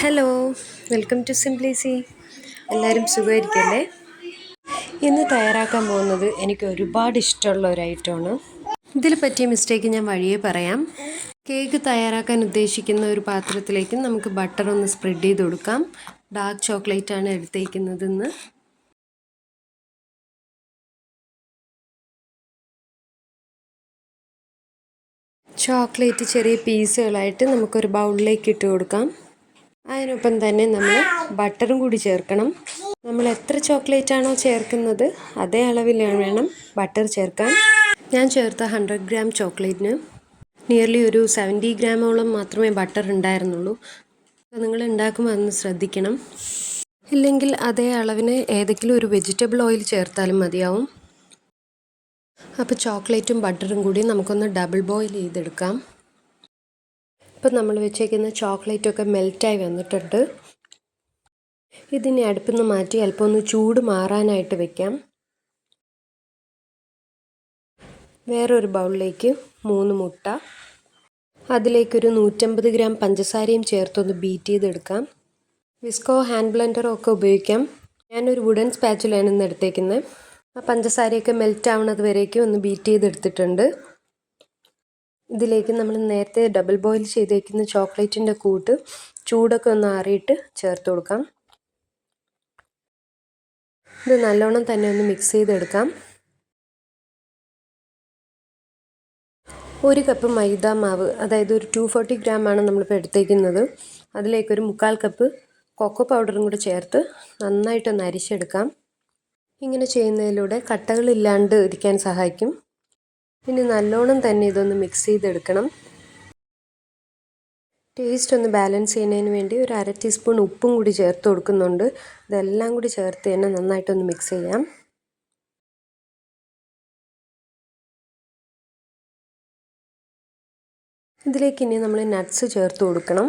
Hello welcome to Simply C എല്ലാവരും സുഖമായിരിക്കല്ലേ? ഇന്ന് തയ്യാറാക്കാൻ പോകുന്നത് എനിക്ക് ഒരുപാട് ഇഷ്ടമുള്ള ഒരു ഐറ്റമാണ്. ഇതിൽ പറ്റിയ മിസ്റ്റേക്ക് ഞാൻ വഴിയേ പറയാം. കേക്ക് തയ്യാറാക്കാൻ ഉദ്ദേശിക്കുന്ന ഒരു പാത്രത്തിലേക്ക് നമുക്ക് ബട്ടർ ഒന്ന് സ്പ്രെഡ് ചെയ്ത് കൊടുക്കാം. ഡാർക്ക് ചോക്ലേറ്റ് ആണ് എടുത്തേക്കുന്നതെന്ന്. ചോക്ലേറ്റ് ചെറിയ പീസുകളായിട്ട് നമുക്കൊരു ബൗളിലേക്ക് ഇട്ട് കൊടുക്കാം. അതിനൊപ്പം തന്നെ നമ്മൾ ബട്ടറും കൂടി ചേർക്കണം. നമ്മൾ എത്ര ചോക്ലേറ്റ് ആണോ ചേർക്കുന്നത് അതേ അളവിൽ വേണം ബട്ടർ ചേർക്കാൻ. ഞാൻ ചേർത്ത ഹൺഡ്രഡ് ഗ്രാം ചോക്ലേറ്റിന്. നിയർലി ഒരു സെവന്റി ഗ്രാമോളം മാത്രമേ ബട്ടർ ഉണ്ടായിരുന്നുള്ളൂ. നിങ്ങൾ ഉണ്ടാക്കുമ്പോൾ അതൊന്ന് ശ്രദ്ധിക്കണം. ഇല്ലെങ്കിൽ അതേ അളവിന് ഏതെങ്കിലും ഒരു വെജിറ്റബിൾ ഓയിൽ ചേർത്താലും മതിയാവും. അപ്പോൾ ചോക്ലേറ്റും ബട്ടറും കൂടി നമുക്കൊന്ന് ഡബിൾ ബോയിൽ ചെയ്തെടുക്കാം. ഇപ്പം നമ്മൾ വെച്ചേക്കുന്ന ചോക്ലേറ്റൊക്കെ മെൽറ്റായി വന്നിട്ടുണ്ട്. ഇതിനെ അടുപ്പിൽ നിന്ന് മാറ്റി അല്പം ഒന്ന് ചൂട് മാറാനായിട്ട് വെക്കാം. വേറൊരു ബൗളിലേക്ക് മൂന്ന് മുട്ട. അതിലേക്കൊരു നൂറ്റമ്പത് ഗ്രാം പഞ്ചസാരയും ചേർത്തൊന്ന് ബീറ്റ് ചെയ്തെടുക്കാം. വിസ്കോ ഹാൻഡ് ബ്ലെൻഡറോ ഒക്കെ ഉപയോഗിക്കാം. ഞാനൊരു വുഡൻ സ്പാച്ചിലാണ് ഇന്ന് എടുത്തേക്കുന്നത് ആ പഞ്ചസാരയൊക്കെ മെൽറ്റ് ആവുന്നത് വരേക്കും ഒന്ന് ബീറ്റ് ചെയ്തെടുത്തിട്ടുണ്ട്. ഇതിലേക്ക് നമ്മൾ നേരത്തെ ഡബിൾ ബോയിൽ ചെയ്തേക്കുന്ന ചോക്ലേറ്റിന്റെ കൂട്ട് ചൂടൊക്കെ ഒന്ന് ആറിയിട്ട് ചേർത്ത് കൊടുക്കാം. ഇത് നല്ലോണം തന്നെ ഒന്ന് മിക്സ് ചെയ്തെടുക്കാം. ഒരു കപ്പ് മൈദ മാവ് അതായത് ഒരു ടു ഫോർട്ടി ഗ്രാമാണ് നമ്മളിപ്പോൾ എടുത്തേക്കുന്നത്. അതിലേക്കൊരു മുക്കാൽ കപ്പ് കൊക്കോ പൗഡറും കൂടി ചേർത്ത് നന്നായിട്ടൊന്ന് അരിച്ചെടുക്കാം. ഇങ്ങനെ ചെയ്യുന്നതിലൂടെ കട്ടകളില്ലാണ്ട് ഇരിക്കാൻ സഹായിക്കും. ഇനി നല്ലോണം തന്നെ ഇതൊന്ന് മിക്സ് ചെയ്തെടുക്കണം. ടേസ്റ്റ് ഒന്ന് ബാലൻസ് ചെയ്യുന്നതിന് വേണ്ടി ഒരു അര ടീസ്പൂൺ ഉപ്പും കൂടി ചേർത്ത് കൊടുക്കുന്നുണ്ട്. ഇതെല്ലാം കൂടി ചേർത്ത് തന്നെ നന്നായിട്ടൊന്ന് മിക്സ് ചെയ്യാം. ഇതിലേക്ക് ഇനി നമ്മൾ നട്ട്സ് ചേർത്ത് കൊടുക്കണം.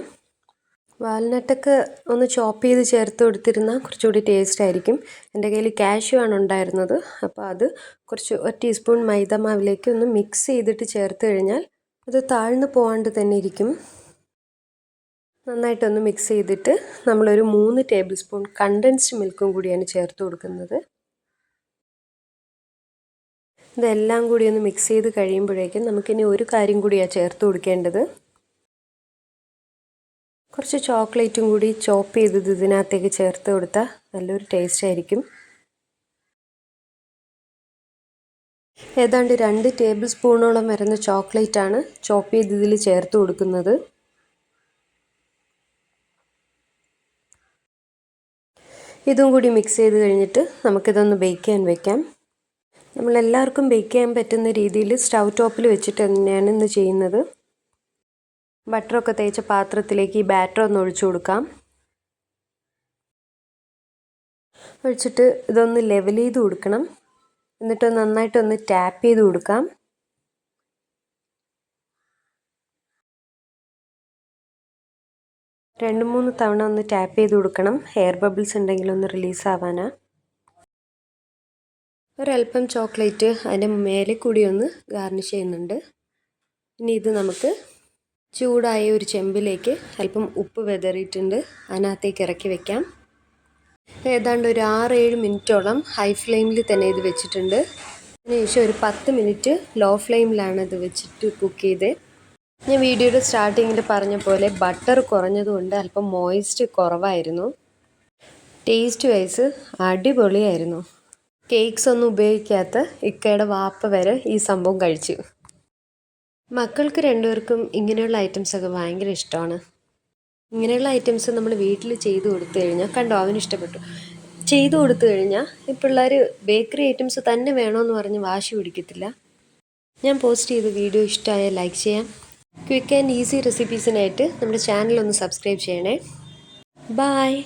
വാൽനട്ടൊക്കെ ഒന്ന് ചോപ്പ് ചെയ്ത് ചേർത്ത് കൊടുത്തിരുന്നാൽ കുറച്ചുകൂടി ടേസ്റ്റ് ആയിരിക്കും. എന്റെ കയ്യിൽ കാഷ്യൂ ആണ് ഉണ്ടായിരുന്നത്. അപ്പോൾ അത് കുറച്ച് ഒരു ടീസ്പൂൺ മൈദ മാവിലേക്ക് ഒന്ന് മിക്സ് ചെയ്തിട്ട് ചേർത്ത് കഴിഞ്ഞാൽ അത് താഴ്ന്നു പോകാണ്ട് തന്നെ ഇരിക്കും. നന്നായിട്ടൊന്ന് മിക്സ് ചെയ്തിട്ട് നമ്മളൊരു മൂന്ന് ടേബിൾ സ്പൂൺ കണ്ടൻസ്ഡ് മിൽക്കും കൂടിയാണ് ചേർത്ത് കൊടുക്കുന്നത്. ഇതെല്ലാം കൂടി ഒന്ന് മിക്സ് ചെയ്ത് കഴിയുമ്പോഴേക്കും നമുക്കിനി ഒരു കാര്യം കൂടിയാണ് ചേർത്ത് കൊടുക്കേണ്ടത്. കുറച്ച് ചോക്ലേറ്റും കൂടി ചോപ്പ് ചെയ്തത് ഇതിനകത്തേക്ക് ചേർത്ത് കൊടുത്താൽ നല്ലൊരു ടേസ്റ്റ് ആയിരിക്കും. ഏതാണ്ട് രണ്ട് ടേബിൾ സ്പൂണോളം വരുന്ന ചോക്ലേറ്റ് ആണ് ചോപ്പ് ചെയ്ത് ഇതിൽ ചേർത്ത് കൊടുക്കുന്നത്. ഇതും കൂടി മിക്സ് ചെയ്ത് കഴിഞ്ഞിട്ട് നമുക്കിതൊന്ന് ബേക്ക് ചെയ്യാൻ വെക്കാം. നമ്മളെല്ലാവർക്കും ബേക്ക് ചെയ്യാൻ പറ്റുന്ന രീതിയിൽ സ്റ്റൗ ടോപ്പിൽ വെച്ചിട്ട് തന്നെയാണ് ഇന്ന് ചെയ്യുന്നത്. ബട്ടറൊക്കെ തേച്ച പാത്രത്തിലേക്ക് ഈ ബാറ്റർ ഒന്ന് ഒഴിച്ചു കൊടുക്കാം. ഒഴിച്ചിട്ട് ഇതൊന്ന് ലെവൽ ചെയ്ത് കൊടുക്കണം. എന്നിട്ട് നന്നായിട്ടൊന്ന് ടാപ്പ് ചെയ്ത് കൊടുക്കാം. രണ്ട് മൂന്ന് തവണ ഒന്ന് ടാപ്പ് ചെയ്ത് കൊടുക്കണം. ഹെയർ ബബിൾസ് ഉണ്ടെങ്കിൽ ഒന്ന് റിലീസ് ആവാനാ. ഒരല്പം ചോക്ലേറ്റ് അതിന്റെ മേലെ കൂടി ഒന്ന് ഗാർണിഷ് ചെയ്യുന്നുണ്ട്. ഇനി ഇത് നമുക്ക് ചൂടായ ഒരു ചെമ്പിലേക്ക് അല്പം ഉപ്പ് വെതറിയിട്ടുണ്ട്. അതിനകത്തേക്ക് ഇറക്കി വെക്കാം. ഏതാണ്ട് ഒരു ആറ് ഏഴ് മിനിറ്റോളം ഹൈ ഫ്ലെയിമിൽ തന്നെ ഇത് വെച്ചിട്ടുണ്ട്. അതിനുശേഷം ഒരു പത്ത് മിനിറ്റ് ലോ ഫ്ലെയിമിലാണ് ഇത് വെച്ചിട്ട് കുക്ക് ചെയ്ത്. ഞാൻ വീഡിയോയുടെ സ്റ്റാർട്ടിങ്ങിൽ പറഞ്ഞ പോലെ ബട്ടർ കുറഞ്ഞതുകൊണ്ട് അല്പം മോയിസ്റ്റ് കുറവായിരുന്നു. ടേസ്റ്റ് വൈസ് അടിപൊളിയായിരുന്നു. കേക്ക്സ് ഒന്നും ഉപയോഗിക്കാത്ത ഇക്കയുടെ വാപ്പ വരെ ഈ സംഭവം കഴിച്ചു. മക്കൾക്ക് രണ്ടുപേർക്കും ഇങ്ങനെയുള്ള ഐറ്റംസൊക്കെ ഭയങ്കര ഇഷ്ടമാണ്. ഇങ്ങനെയുള്ള ഐറ്റംസ് നമ്മൾ വീട്ടിൽ ചെയ്തു കൊടുത്തു കഴിഞ്ഞാൽ കണ്ടോ അവന് ഇഷ്ടപ്പെട്ടു. ചെയ്തു കൊടുത്തു കഴിഞ്ഞാൽ ഈ പിള്ളേർ ബേക്കറി ഐറ്റംസ് തന്നെ വേണമെന്ന് പറഞ്ഞ് വാശി പിടിക്കത്തില്ല. ഞാൻ പോസ്റ്റ് ചെയ്ത വീഡിയോ ഇഷ്ടമായ ലൈക്ക് ചെയ്യാം. ക്വിക്ക് ആൻഡ് ഈസി റെസിപ്പീസിനായിട്ട് നമ്മുടെ ചാനൽ ഒന്ന് സബ്സ്ക്രൈബ് ചെയ്യണേ. ബായ്